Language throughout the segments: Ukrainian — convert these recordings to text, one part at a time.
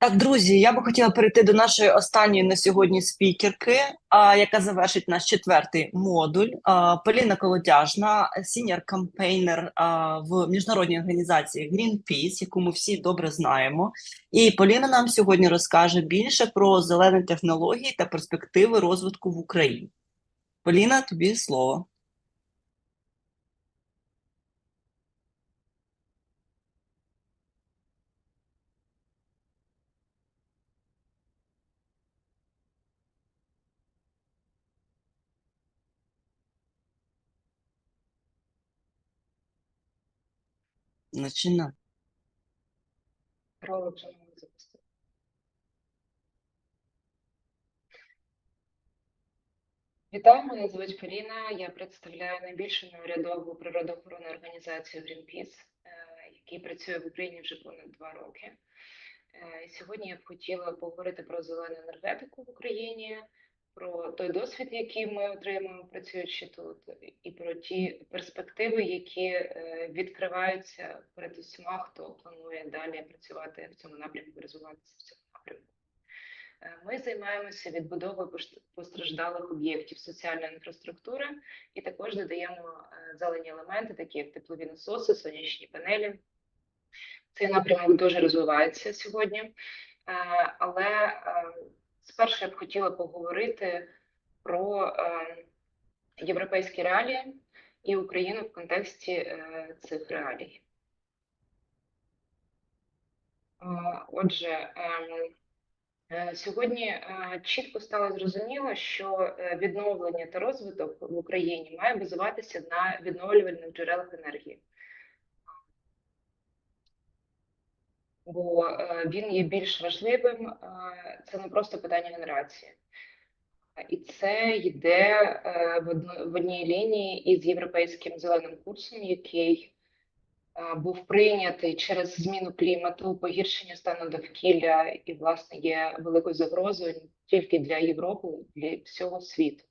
Так, друзі, я би хотіла перейти до нашої останньої на сьогодні спікерки, яка завершить наш четвертий модуль. Поліна Колотяжна, сіньор кампейнер в міжнародній організації Greenpeace, яку ми всі добре знаємо. І Поліна нам сьогодні розкаже більше про зелені технології та перспективи розвитку в Україні. Поліна, тобі слово. Начина. Вітаю, мене звуть Поліна. Я представляю найбільшу неурядову природоохоронну організацію Greenpeace, е, який працює в Україні вже понад два роки. Е, Сьогодні я б хотіла поговорити про зелену енергетику в Україні, про той досвід, який ми отримуємо, працюючи тут, і про ті перспективи, які е, відкриваються перед усіма, хто планує далі працювати в цьому напрямку, розвиватися в цьому напрямку. Е, Ми займаємося відбудовою постраждалих об'єктів соціальної інфраструктури і також додаємо е, зелені елементи, такі як теплові насоси, сонячні панелі. Цей напрямок дуже розвивається сьогодні, але спершу я б хотіла поговорити про е, європейські реалії і Україну в контексті е, цих реалій. Е, Отже, ем, Сьогодні чітко стало зрозуміло, що відновлення та розвиток в Україні має базуватися на відновлювальних джерелах енергії, бо е, він є більш важливим. е, Це не просто питання генерації. І це йде е, в одній лінії із європейським зеленим курсом, який був прийнятий через зміну клімату, погіршення стану довкілля і, власне, є великою загрозою не тільки для Європи, для всього світу.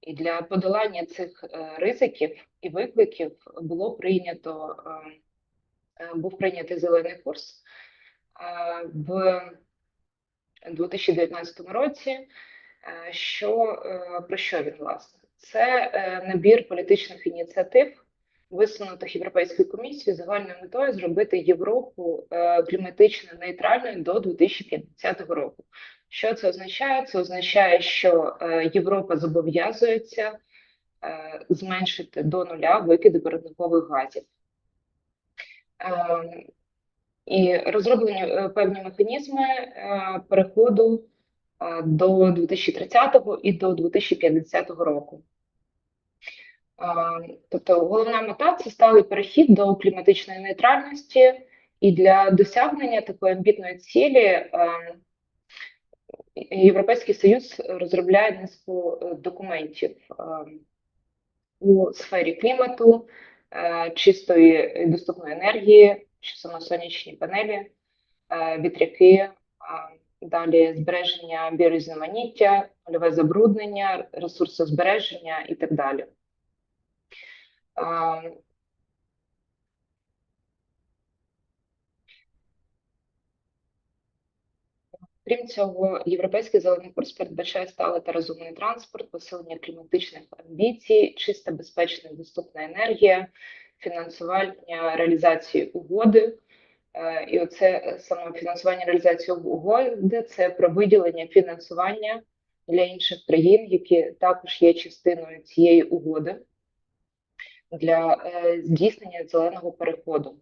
І для подолання цих ризиків і викликів було прийнято був прийнятий зелений курс е, в 2019 році. Е, Що е, про що він власне? Це е, набір політичних ініціатив, висунутих Європейською комісією загальною метою зробити Європу е, кліматично нейтральною до 2050 року. Що це означає? Це означає, що е, Європа зобов'язується е, зменшити до нуля викиди парникових газів. Е, І розроблені е, певні механізми е, переходу е, до 2030 і до 2050 року. Тобто головна мета це сталий перехід до кліматичної нейтральності, і для досягнення такої амбітної цілі е, Європейський Союз розробляє низку документів е, у сфері клімату, чистої і доступної енергії, чи саме сонячні панелі, е, вітряки, далі збереження біорізноманіття, польове забруднення, ресурсозбереження і так далі. Крім цього, європейський зелений курс передбачає сталий та розумний транспорт, посилення кліматичних амбіцій, чиста, безпечна і доступна енергія, фінансування реалізації угоди. Е, І оце саме фінансування реалізації угоди це про виділення фінансування для інших країн, які також є частиною цієї угоди для е, здійснення зеленого переходу.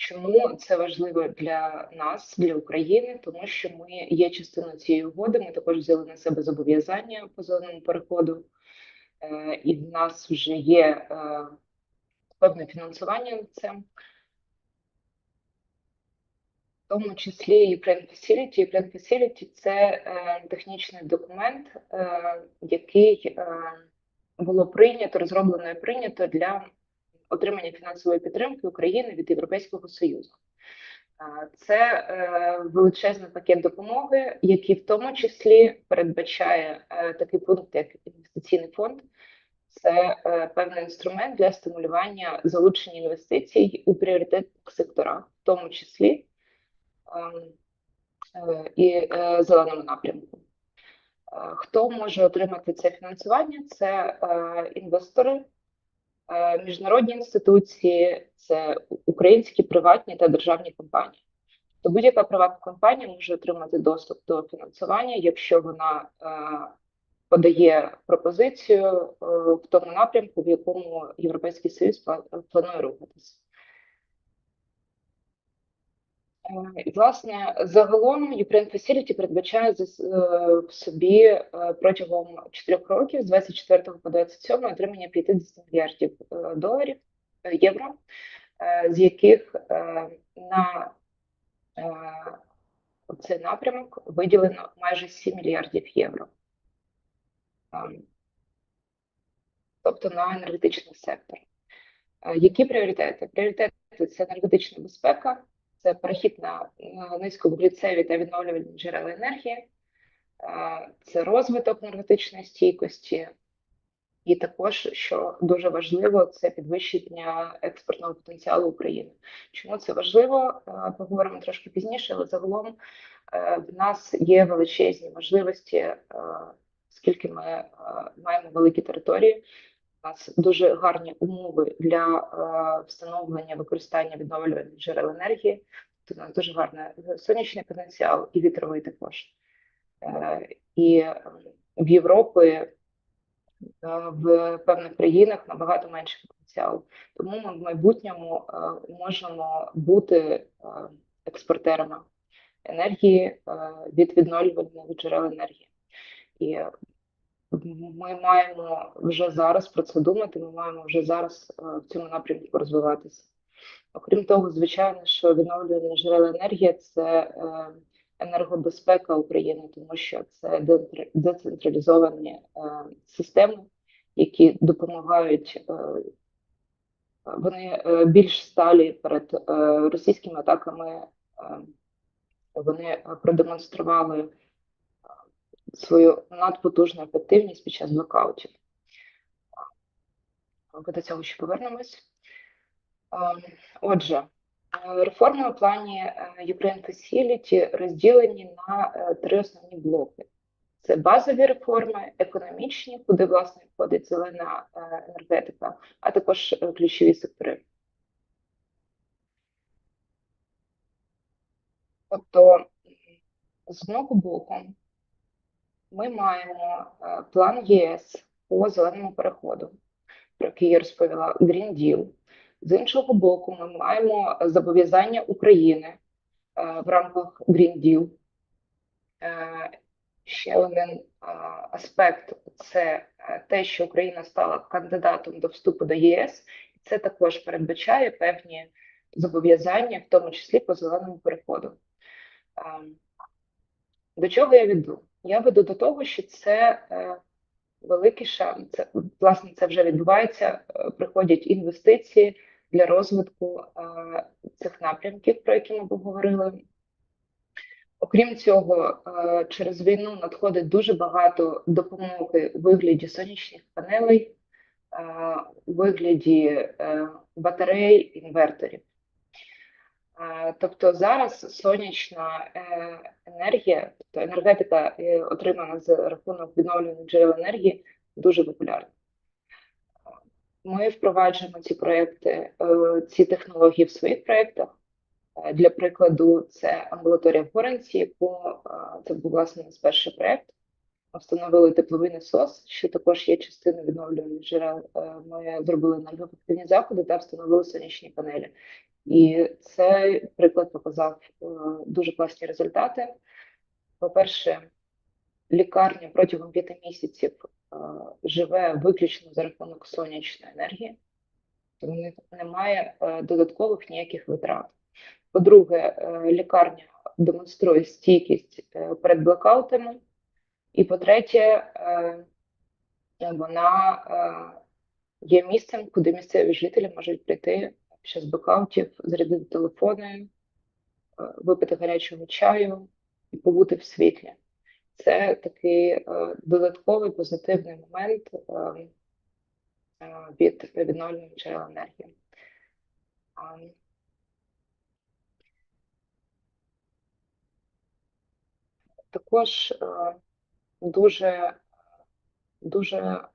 Чому це важливо для нас, для України? Тому що ми є частиною цієї угоди. Ми також взяли на себе зобов'язання по зеленому переходу, е, і в нас вже є е, певне фінансування на це. В тому числі Ukraine Facility. Ukraine Facility – це е, технічний документ, е, який е, було прийнято, розроблено і прийнято для отримання фінансової підтримки України від Європейського Союзу. Це е, величезний пакет допомоги, який в тому числі передбачає е, такий пункт, як інвестиційний фонд. Це е, певний інструмент для стимулювання залучення інвестицій у пріоритетних секторах, в тому числі ем, і зеленому напрямку. Хто може отримати це фінансування? Це інвестори, міжнародні інституції, це українські приватні та державні компанії. То будь-яка приватна компанія може отримати доступ до фінансування, якщо вона е, подає пропозицію е, в тому напрямку, в якому Європейський Союз планує рухатися. Е, І, власне, загалом Ukraine Facility передбачає е, в собі е, протягом 4 років з 24 по 27 отримання 50 мільярдів е, доларів е, євро, е, з яких е, на е, цей напрямок виділено майже 7 мільярдів євро. Тобто на енергетичний сектор. Е, Які пріоритети? Пріоритети це енергетична безпека, це перехід на низьковуглецеві та відновлювальні джерела енергії, це розвиток енергетичної стійкості, і також, що дуже важливо, це підвищення експортного потенціалу України. Чому це важливо? Поговоримо трошки пізніше, але загалом е, в нас є величезні можливості, е, оскільки ми е, маємо великі території. У нас дуже гарні умови для е, встановлення використання відновлювальних джерел енергії. Тут у нас дуже гарний сонячний потенціал і вітровий також. Е, і е, в Європі, е, в певних країнах набагато менший потенціал. Тому ми в майбутньому е, можемо бути е, експортерами енергії е, від відновлювальних джерел енергії. І ми маємо вже зараз про це думати, ми маємо вже зараз е, в цьому напрямку розвиватися. Окрім того, звичайно, що відновлювальні джерела енергії це е, енергобезпека України, тому що це децентралізовані е, системи, які допомагають, вони більш сталі перед російськими атаками. Вони продемонстрували свою надпотужну ефективність під час блокаутів. Ми до цього ще повернемось. Ем, Отже, реформи у плані е, Ukraine Facility розділені на е, три основні блоки. Це базові реформи, економічні, куди власне входить зелена е, енергетика, а також ключові сектори. Тобто, з одного боку, ми маємо е, план ЄС по зеленому переходу, про який я розповіла, Green Deal. З іншого боку, ми маємо зобов'язання України е, в рамках Green Deal. Е, Ще один аспект це те, що Україна стала кандидатом до вступу до ЄС. Це також передбачає певні зобов'язання, в тому числі по зеленому переходу. Ем, До чого я веду? Я веду до того, що це е, великий шанс. Це, власне, це вже відбувається. е, Приходять інвестиції для розвитку е, цих напрямків, про які ми поговорили. Окрім цього, через війну надходить дуже багато допомоги у вигляді сонячних панелей, у вигляді батарей, інверторів. Е, Тобто зараз сонячна е, енергія, тобто енергетика, е, отримана за рахунок відновлюваних джерел енергії, дуже популярна. Ми впроваджуємо ці проекти, ці технології в своїх проєктах. Для прикладу, це амбулаторія в Горенці, яку це був власне наш перший проєкт. Встановили тепловий насос, що також є частиною відновлювальних джерел. Ми зробили енергоефективні заходи та встановили сонячні панелі. І цей приклад показав е, дуже класні результати. По-перше, лікарня протягом п'яти місяців е, живе виключно за рахунок сонячної енергії, тому не- немає е, додаткових ніяких витрат. По-друге, лікарня демонструє стійкість перед блокаутами. І по-третє, вона є місцем, куди місцеві жителі можуть прийти під час блокаутів, зарядити телефони, е, випити гарячого чаю і побути в світлі. Це такий е, додатковий позитивний момент е, від відновлюваних джерел енергії. Також дуже, дуже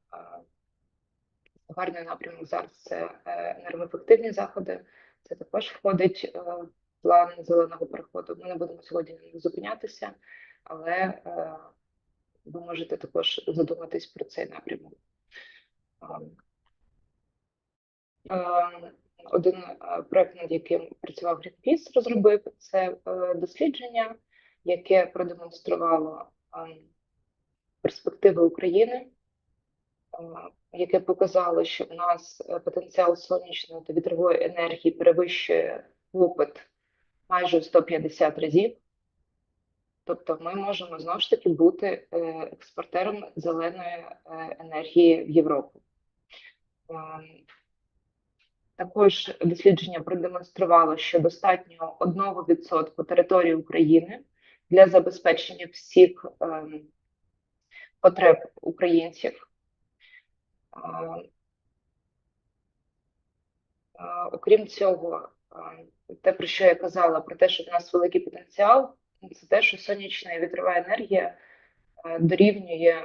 гарний напрямок зараз це енергоефективні заходи. Це також входить е, в план зеленого переходу. Ми не будемо сьогодні зупинятися, але е, ви можете також задуматись про цей напрямок. Ем, Е, Один е, проект, над яким працював Greenpeace, розробив це дослідження, яке продемонструвало ем, перспективи України, яке показало, що в нас е, потенціал сонячної та вітрової енергії перевищує попит майже в 150 разів. Тобто ми можемо знову ж таки бути е, експортером зеленої е, енергії в Європу. Ем, Також дослідження продемонструвало, що достатньо 1% території України для забезпечення всіх ем, потреб українців. Окрім цього, те, про що я казала, про те, що в нас великий потенціал, це те, що сонячна і вітрова енергія дорівнює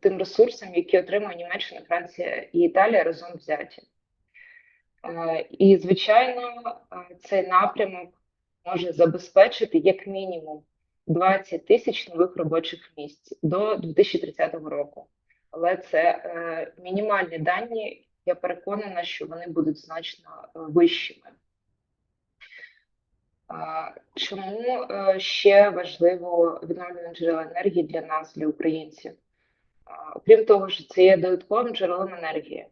тим ресурсам, які отримує Німеччина, Франція і Італія разом взяті. І, звичайно, цей напрямок може забезпечити як мінімум 20 тисяч нових робочих місць до 2030 року. Але це е, мінімальні дані. Я переконана, що вони будуть значно е, вищими. Чому е, ще важливо відновлювальні джерела енергії для нас, для українців? Окрім того, що це є додатковим джерелом енергії,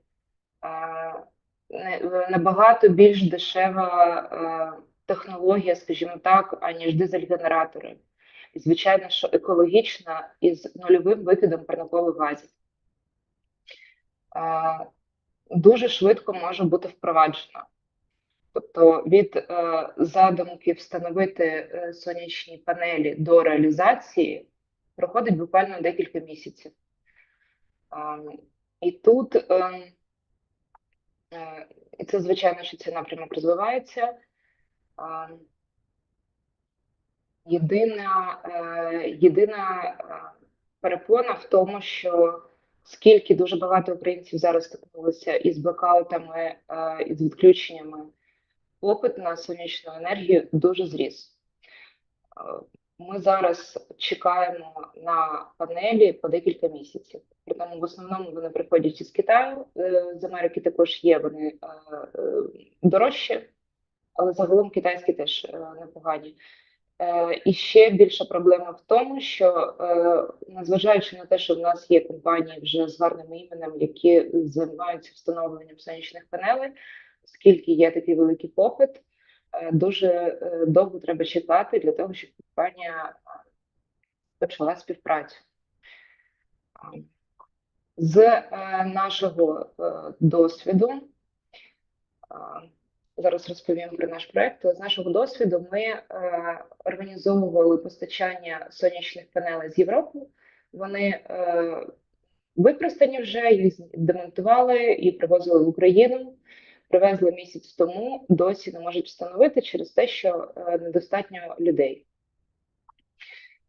не- набагато більш дешева технологія, скажімо так, аніж дизель-генератори. І, звичайно, що екологічна із нульовим викидом парникових газів. Дуже швидко може бути впроваджена. Тобто від е, задумки встановити е, сонячні панелі до реалізації проходить буквально декілька місяців. І тут, е, і це звичайно, що цей напрямок розвивається. Єдина, єдина перепона в тому, що скільки дуже багато українців зараз стикнулися із блокаутами, е, із відключеннями попит на сонячну енергію дуже зріс. Е, Ми зараз чекаємо на панелі по декілька місяців. Притому в основному вони приходять із Китаю, е, з Америки також є вони дорожчі, але загалом китайські теж непогані. Е, І ще більша проблема в тому, що е, незважаючи на те, що в нас є компанії вже з гарним іменем, які займаються встановленням сонячних панелей, оскільки є такий великий попит, е, дуже довго треба чекати для того, щоб компанія почала співпрацю. З нашого досвіду, зараз розповім про наш проект. З нашого досвіду ми е, організовували постачання сонячних панелей з Європи. Вони е, використані вже, їх демонтували і привозили в Україну. Привезли місяць тому, досі не можуть встановити через те, що е, недостатньо людей.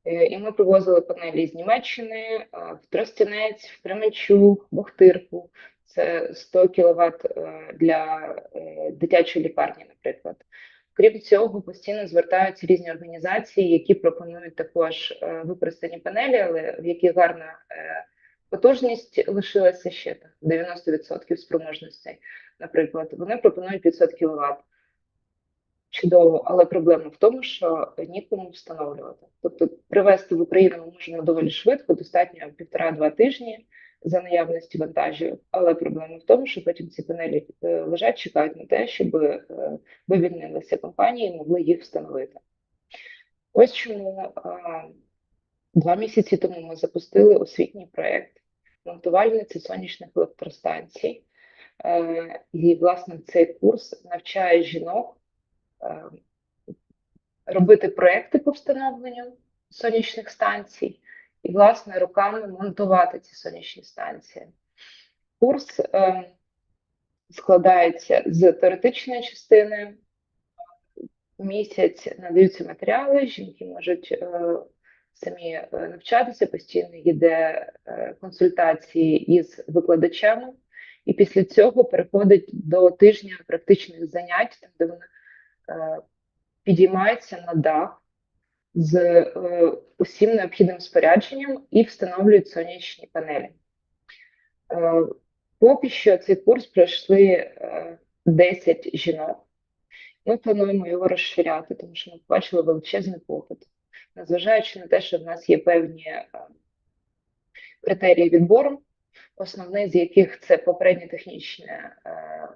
Е, І ми привозили панелі з Німеччини, в Тростянець, в Кременчук, в Охтирку. Це 100 кВт для е, дитячої лікарні, наприклад. Крім цього, постійно звертаються різні організації, які пропонують також е, використані панелі, але в яких гарна е, потужність лишилася ще так, 90% спроможностей. Наприклад, вони пропонують 500 кВт. Чудово, але проблема в тому, що нікому встановлювати. Тобто привезти в Україну можемо доволі швидко, достатньо півтора-два тижні за наявності вантажів. Але проблема в тому, що потім ці панелі е, лежать, чекають на те, щоб е, вивільнилися компанії і могли їх встановити. Ось чому е, два місяці тому ми запустили освітній проєкт монтувальниці сонячних електростанцій. І, власне, цей курс навчає жінок робити проекти по встановленню сонячних станцій і, власне, руками монтувати ці сонячні станції. Курс е, складається з теоретичної частини, місяць надаються матеріали, жінки можуть е, самі е, навчатися, постійно йде е, консультації із викладачами, і після цього переходить до тижня практичних занять, там, де вони е, підіймаються на дах з е, усім необхідним спорядженням і встановлюють сонячні панелі. Е, Поки що цей курс пройшли е, 10 жінок. Ми плануємо його розширяти, тому що ми побачили величезний попит. Незважаючи на те, що в нас є певні е, критерії відбору, основний з яких це попереднє технічне е,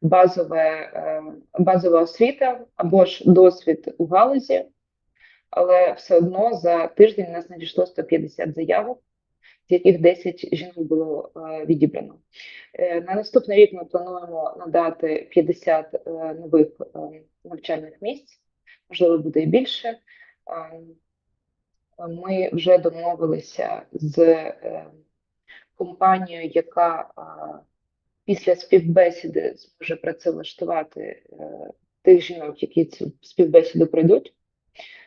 базове, е, базова освіта або ж досвід у галузі, але все одно за тиждень у нас надійшло 150 заявок, з яких 10 жінок було е, відібрано. Е, На наступний рік ми плануємо надати 50 е, нових навчальних місць, можливо, буде і більше. Ми вже домовилися з компанією, яка після співбесіди зможе працевлаштувати тих жінок, які цю співбесіду пройдуть.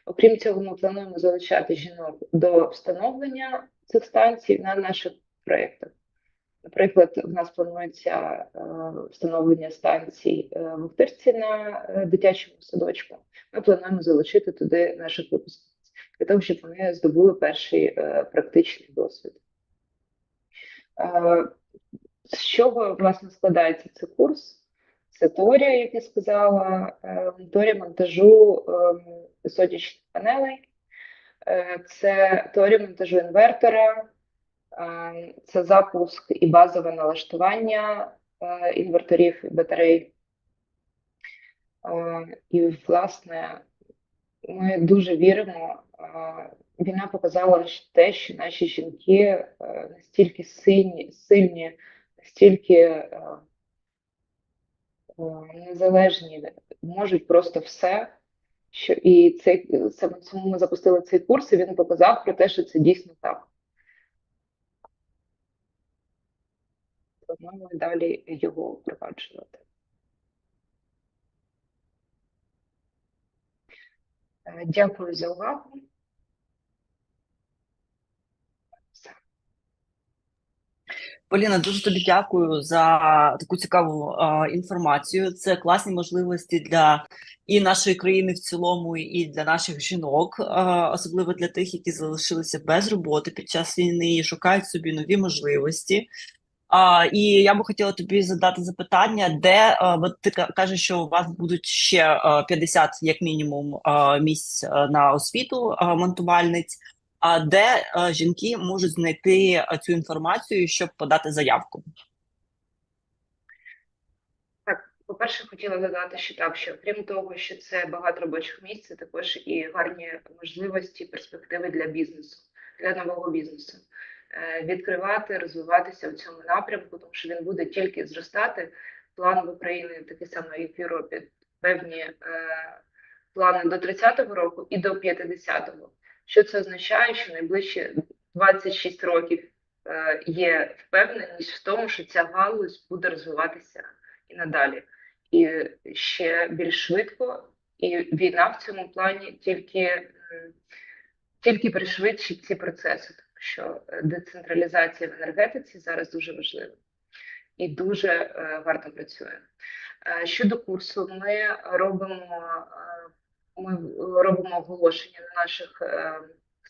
Окрім цього, ми плануємо залучати жінок до встановлення цих станцій на наших проєктах. Наприклад, в нас планується е, встановлення станцій е, в Охтирці на е, дитячому садочку. Ми плануємо залучити туди наших випускниць для того, щоб вони здобули перший практичний досвід. З чого власне складається цей курс? Це теорія, як я сказала, е, теорія монтажу е, сонячних панелей, е, це теорія монтажу інвертора, е, це запуск і базове налаштування е, інверторів і батарей. І, власне, ми дуже віримо. Війна показала те, що наші жінки настільки сильні, сильні, настільки незалежні, можуть просто все. Що і саме цьому ми запустили цей курс, і він показав про те, що це дійсно так. Плануємо далі його впроваджувати. Е, Дякую за увагу. Поліна, дуже тобі дякую за таку цікаву е, інформацію. Це класні можливості для і нашої країни в цілому, і для наших жінок, е, особливо для тих, які залишилися без роботи під час війни і шукають собі нові можливості. А, і я би хотіла тобі задати запитання, де бо ти ка- кажеш, що у вас будуть ще е, 50, як мінімум, місць на освіту монтувальниць. А де е, жінки можуть знайти е, цю інформацію, щоб подати заявку? Так, по-перше, хотіла додати, що так, що крім того, що це багато робочих місць, це також і гарні можливості, перспективи для бізнесу, для нового бізнесу. Е, Відкривати, розвиватися в цьому напрямку, тому що він буде тільки зростати. План в Україні такий самий, як в Європі, певні е, плани до 30-го року і до 50-го. Що це означає, що найближчі 26 років е, є впевненість в тому, що ця галузь буде розвиватися і надалі, і ще більш швидко. І війна в цьому плані тільки, тільки пришвидшить ці процеси, тому що е, децентралізація в енергетиці зараз дуже важлива і дуже е, гарно працює. Щодо курсу, ми робимо, ми робимо оголошення на наших е,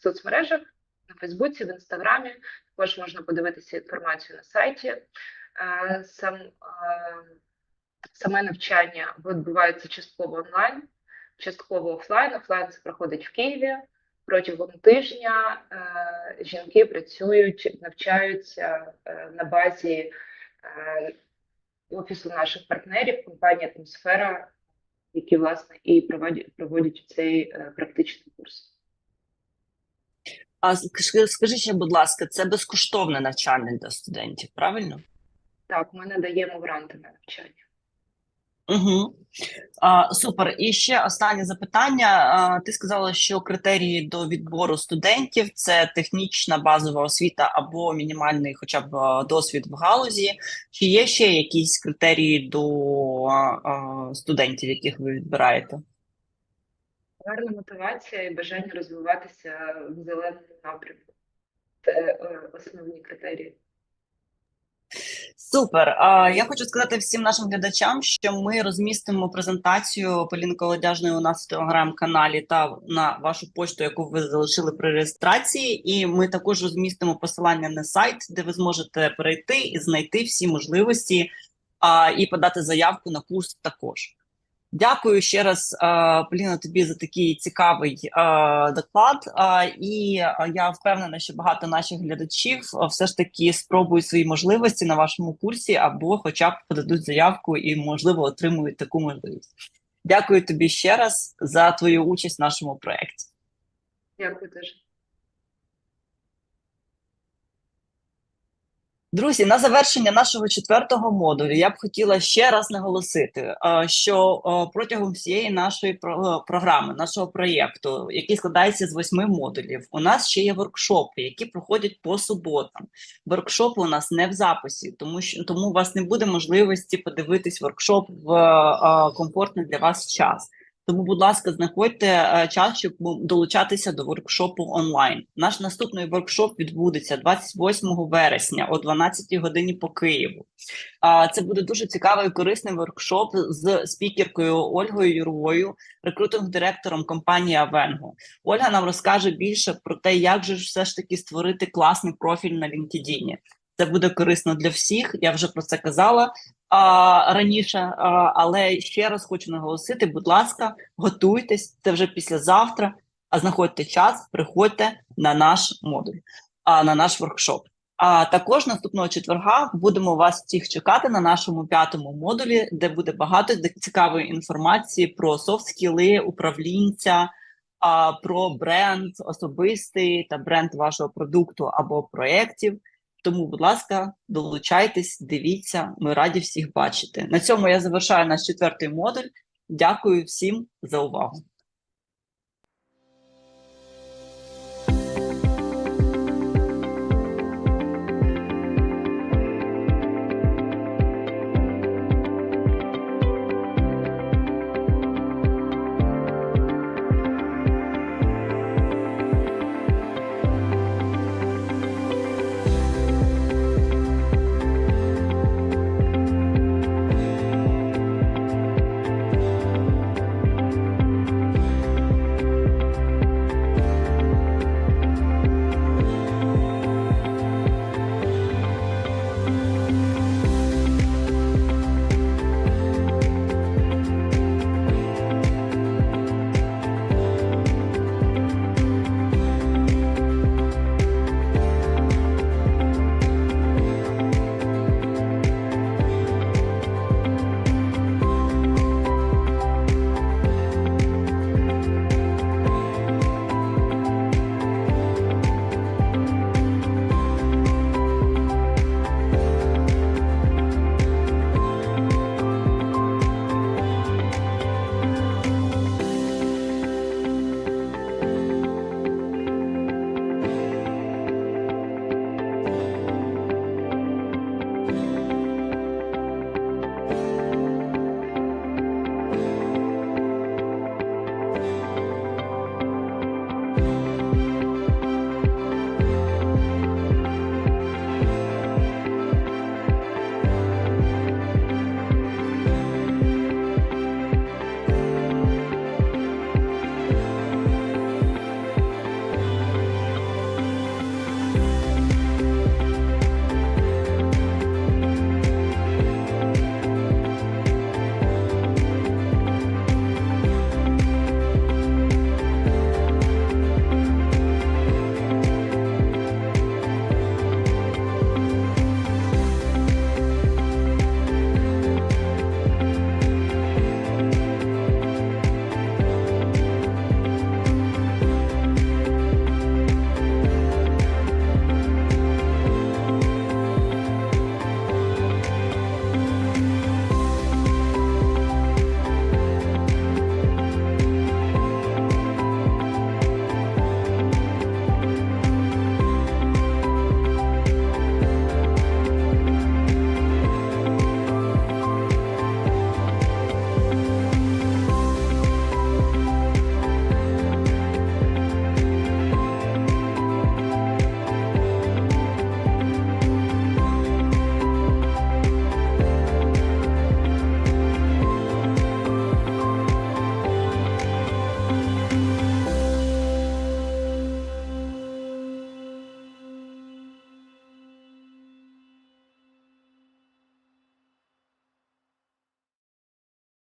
соцмережах на Фейсбуці, в Інстаграмі. Також можна подивитися інформацію на сайті. Е, Сам е, саме навчання відбувається частково онлайн, частково офлайн. Офлайн це проходить в Києві. Протягом тижня е, жінки працюють, навчаються е, на базі е, офісу наших партнерів, компанії Атмосфера, які власне і проводять, проводять цей е, практичний курс. А скажіть ще, будь ласка, це безкоштовне навчання для студентів, правильно? Так, ми надаємо гранти на навчання. Угу. А, супер. І ще останнє запитання. А, ти сказала, що критерії до відбору студентів це технічна базова освіта або мінімальний, хоча б досвід в галузі. Чи є ще якісь критерії до а, студентів, яких ви відбираєте? Гарна мотивація і бажання розвиватися в зеленому напрямку. Це е, основні критерії. Супер. А, я хочу сказати всім нашим глядачам, що ми розмістимо презентацію Поліни Колодяжної у нас в телеграм-каналі та на вашу пошту, яку ви залишили при реєстрації. І ми також розмістимо посилання на сайт, де ви зможете перейти і знайти всі можливості і подати заявку на курс також. Дякую ще раз, е, Поліна, тобі за такий цікавий е, доклад. Е, І я впевнена, що багато наших глядачів все ж таки спробують свої можливості на вашому курсі або, хоча б подадуть заявку і, можливо, отримують таку можливість. Дякую тобі ще раз за твою участь в нашому проєкті. Дякую дуже. Друзі, на завершення нашого четвертого модулю я б хотіла ще раз наголосити, що протягом всієї нашої про- програми, нашого проєкту, який складається з восьми модулів, у нас ще є воркшопи, які проходять по суботам. Воркшопи у нас не в записі, тому що тому у вас не буде можливості подивитись воркшоп в комфортний для вас час. Тому, будь ласка, знаходьте е, час, щоб долучатися до воркшопу онлайн. Наш наступний воркшоп відбудеться 28 вересня о 12 годині по Києву. Це буде дуже цікавий і корисний воркшоп з спікеркою Ольгою Юровою, рекрутинг-директором компанії Авенго. Ольга нам розкаже більше про те, як же ж все ж таки створити класний профіль на LinkedIn. Це буде корисно для всіх. Я вже про це казала а, раніше, а, але ще раз хочу наголосити: будь ласка, готуйтесь це вже післязавтра. А знаходьте час, приходьте на наш модуль, а на наш воркшоп. А також наступного четверга будемо вас всіх чекати на нашому п'ятому модулі, де буде багато цікавої інформації про софт-скіли, управлінця, а, про бренд особистий та бренд вашого продукту або проєктів. Тому, будь ласка, долучайтесь, дивіться, ми раді всіх бачити. На цьому я завершаю наш четвертий модуль. Дякую всім за увагу.